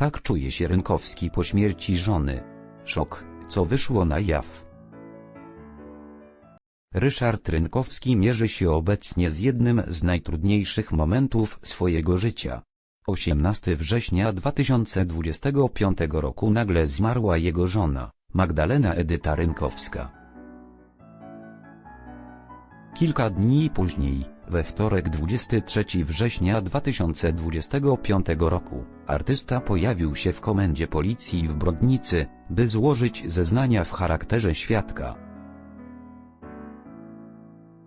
Tak czuje się Rynkowski po śmierci żony. Szok, co wyszło na jaw. Ryszard Rynkowski mierzy się obecnie z jednym z najtrudniejszych momentów swojego życia. 18 września 2025 roku nagle zmarła jego żona, Magdalena Edyta Rynkowska. Kilka dni później, we wtorek 23 września 2025 roku, artysta pojawił się w komendzie policji w Brodnicy, by złożyć zeznania w charakterze świadka.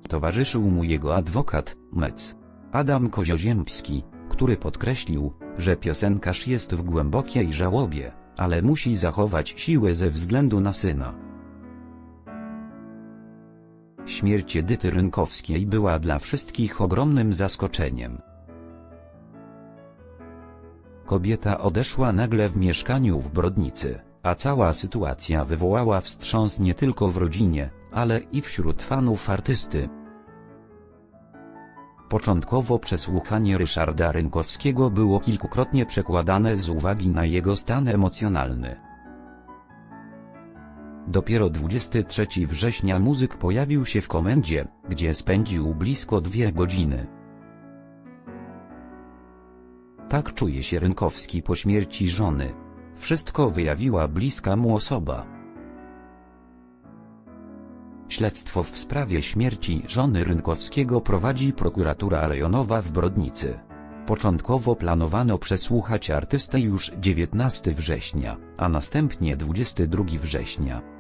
Towarzyszył mu jego adwokat, mec. Adam Kozioziemski, który podkreślił, że piosenkarz jest w głębokiej żałobie, ale musi zachować siłę ze względu na syna. Śmierć Edyty Rynkowskiej była dla wszystkich ogromnym zaskoczeniem. Kobieta odeszła nagle w mieszkaniu w Brodnicy, a cała sytuacja wywołała wstrząs nie tylko w rodzinie, ale i wśród fanów artysty. Początkowo przesłuchanie Ryszarda Rynkowskiego było kilkukrotnie przekładane z uwagi na jego stan emocjonalny. Dopiero 23 września muzyk pojawił się w komendzie, gdzie spędził blisko dwie godziny. Tak czuje się Rynkowski po śmierci żony. Wszystko wyjawiła bliska mu osoba. Śledztwo w sprawie śmierci żony Rynkowskiego prowadzi prokuratura rejonowa w Brodnicy. Początkowo planowano przesłuchać artystę już 19 września, a następnie 22 września.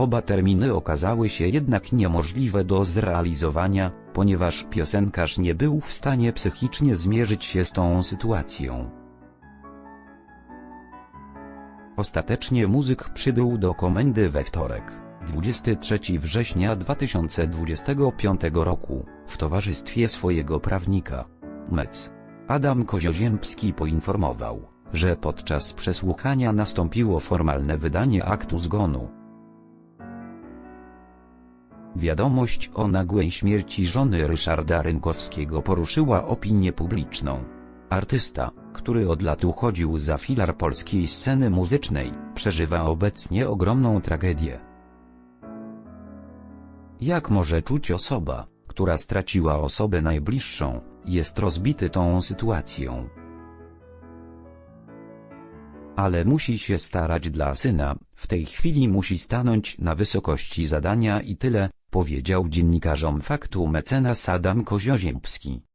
Oba terminy okazały się jednak niemożliwe do zrealizowania, ponieważ piosenkarz nie był w stanie psychicznie zmierzyć się z tą sytuacją. Ostatecznie muzyk przybył do komendy we wtorek, 23 września 2025 roku, w towarzystwie swojego prawnika. Mec. Adam Kozioziemski poinformował, że podczas przesłuchania nastąpiło formalne wydanie aktu zgonu. Wiadomość o nagłej śmierci żony Ryszarda Rynkowskiego poruszyła opinię publiczną. Artysta, który od lat uchodził za filar polskiej sceny muzycznej, przeżywa obecnie ogromną tragedię. Jak może czuć osoba, która straciła osobę najbliższą, jest rozbity tą sytuacją? Ale musi się starać dla syna, w tej chwili musi stanąć na wysokości zadania i tyle, powiedział dziennikarzom faktu mecenas Adam Kozioziemski.